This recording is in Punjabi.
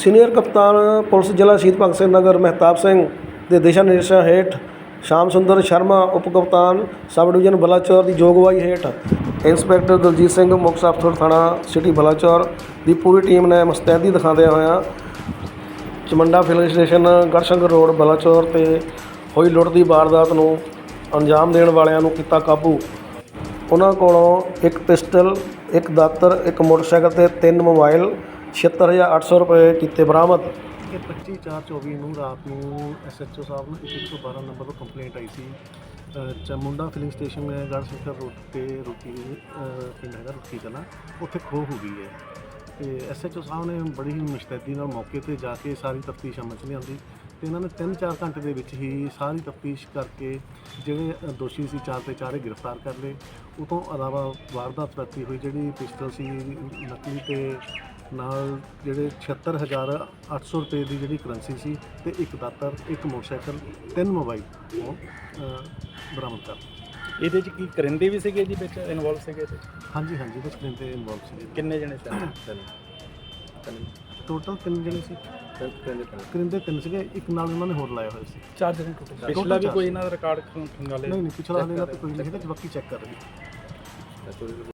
ਸੀਨੀਅਰ ਕਪਤਾਨ ਪੁਲਿਸ ਜ਼ਿਲ੍ਹਾ ਸ਼ਹੀਦ ਭਗਤ ਸਿੰਘ ਨਗਰ ਮਹਿਤਾਬ ਸਿੰਘ ਦੇ ਦਿਸ਼ਾ ਨਿਰਦੇਸ਼ਾਂ ਹੇਠ ਸ਼ਾਮ ਸੁੰਦਰ ਸ਼ਰਮਾ ਉਪ ਕਪਤਾਨ ਸਬ ਡਿਵੀਜ਼ਨ ਬਲਾਚੌਰ ਦੀ ਜੋਗਵਾਈ ਹੇਠ ਇੰਸਪੈਕਟਰ ਦਲਜੀਤ ਸਿੰਘ ਮੁੱਖ ਅਫਸਰ ਥਾਣਾ ਸਿਟੀ ਬਲਾਚੌਰ ਦੀ ਪੂਰੀ ਟੀਮ ਨੇ ਮੁਸਤੈਦੀ ਦਿਖਾਉਂਦਿਆਂ ਹੋਇਆਂ Chamunda filling station Garhshankar road, Balachaur ਤੇ ਹੋਈ ਲੁੱਟ ਦੀ ਵਾਰਦਾਤ ਨੂੰ ਅੰਜਾਮ ਦੇਣ ਵਾਲਿਆਂ ਨੂੰ ਕੀਤਾ ਕਾਬੂ। ਉਹਨਾਂ ਕੋਲੋਂ ਇੱਕ ਪਿਸਟਲ, ਇੱਕ ਦਾਤਰ, ਇੱਕ ਮੋਟਰਸਾਈਕਲ ਤੇ ਤਿੰਨ ਮੋਬਾਈਲ 76800 ਰੁਪਏ ਕੀਤੇ ਬਰਾਮਦ। ਇਹ 25 ਚਾਰ 24 ਨੂੰ ਰਾਤ ਨੂੰ ਐਸਐਚਓ ਸਾਹਿਬ ਨੂੰ ਇੱਕ 112 ਨੰਬਰ ਤੋਂ ਕੰਪਲੇਂਟ ਆਈ ਸੀ। ਅ, ਚਮੁੰਡਾ ਫਿਲਿੰਗ ਸਟੇਸ਼ਨ ਹੈ ਗੜਸ਼ੰਕਰ ਰੋਡ ਤੇ ਰੋਕੀ ਅ, ਪਿੰਡ ਹੈਗਾ ਰੋਕੀ ਕਲਾਂ ਉੱਥੇ ਖੋਹ ਹੋ ਗਈ ਹੈ। ਤੇ ਐਸਐਚਓ ਸਾਹਿਬ ਨੇ ਬੜੀ ਹੀ ਮੁਸ਼ਤੈਦੀ ਨਾਲ ਮੌਕੇ ਤੇ ਜਾ ਕੇ ਸਾਰੀ ਤਫਤੀਸ਼ ਅਮਲ 'ਚ ਲਿਆਂਦੀ ਤੇ ਇਹਨਾਂ ਨੇ 3-4 ਘੰਟੇ ਦੇ ਵਿੱਚ ਹੀ ਸਾਰੀ ਤਫਤੀਸ਼ ਕਰਕੇ ਜਿਹੜੇ ਅ, ਦੋਸ਼ੀ ਸੀ ਚਾਰ ਤੇ ਚਾਰੇ ਗ੍ਰਿਫਤਾਰ ਕਰ ਲਏ। ਉਹ ਤੋਂ ਇਲਾਵਾ ਵਾਰਦਾਤ ਵਰਤੀ ਹੋਈ ਜਿਹੜੀ ਪਿਸਟਲ ਸੀ ਨਕਲੀ ਤੇ ਨਾਲ ਜਿਹੜੇ 76800 ਰੁਪਏ ਦੀ ਜਿਹੜੀ ਕਰੰਸੀ ਸੀ ਤੇ ਇੱਕ ਦਾਤਰ ਇੱਕ ਮੋਟਰਸਾਈਕਲ ਤਿੰਨ ਮੋਬਾਈਲ ਉਹ ਬਰਾਮਦ ਕਰ। ਇਹਦੇ ਚ ਕੀ ਕਰਿੰਦੇ ਵੀ ਸੀਗੇ ਜੀ ਵਿੱਚ ਇਨਵੋਲਵ ਸੀਗੇ 'ਚ? ਹਾਂਜੀ ਹਾਂਜੀ ਕੁਝ ਤੇ ਇਨਵੋਲਵ ਸੀ ਕਿੰਨੇ ਜਣੇ ਸਨ ਟੋਟਲ ਤਿੰਨ ਜਣੇ ਸੀ। ਕਰਿੰਦੇ ਤਿੰਨ ਸੀਗੇ ਇੱਕ ਨਾਲ ਉਹਨਾਂ ਨੇ ਹੋਰ ਲਾਇਆ ਹੋਇਆ ਸੀ। ਚਾਰ ਜਣੇ ਟੋਟਲ ਪਿਛਲਾ ਵੀ ਕੋਈ ਇਹਨਾਂ ਦਾ ਰਿਕਾਰਡ ਖੰਗਾਲੇ ਨਹੀਂ ਨਹੀਂ ਪਿਛਲਾ ਹਾਲੇ ਤਾਂ ਕੋਈ ਨਹੀਂ ਹੈਗਾ ਬਾਕੀ ਚੈੱਕ ਕਰ ਰਹੇ